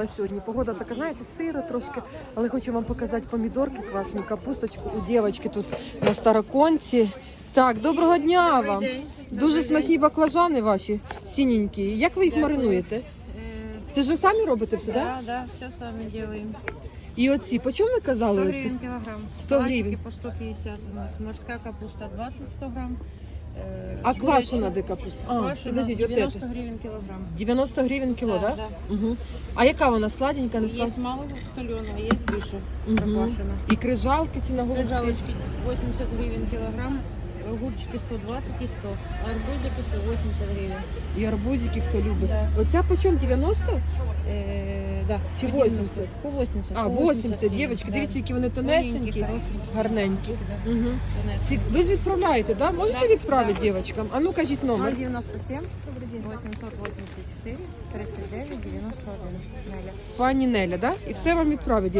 приїхала сьогодні. Погода така, знаєте, сиро трошки, але хочу вам показати помідорки квашені, капусточку у дівчинки тут на староконці. Так, доброго дня вам. Дуже смачні баклажани ваші, синенькі. Як ви їх маринуєте? Э, Це ж ви самі робите все, так? Да, да, все сами делаем. І оці, по чому ви 100 казали? Оці? гривен килограмм. 100 Салатики по 150 у нас. Морская капуста 20-100 грамм. Э, А чебуречки- квашена де капуста? А, Квашена подождіть, от 90 это. гривен килограмм. 90 гривень кіло, Да, так? да. Угу. А яка вона сладенька, не Есть сладенька? мало соленого, есть выше Угу. проквашена. І крижалки ці на голубці. Лежалочки 80 гривен килограмм. Огурчики 120 и 100. Арбузики 180 гривен. І арбузики, хто любить. Да. Оця по чому? 90? Э, да. Чи по 80? По 80. А, 80, гривен, дівчатки, дивіться, які вони тонесенькі, гарненькі. Угу. Ці, ви ж відправляєте, да? Можете відправити да. дівчаткам? А ну кажіть номер. 097 884 39 91 Неля. Пані Неля, да? І все вам відправить, дівчатки.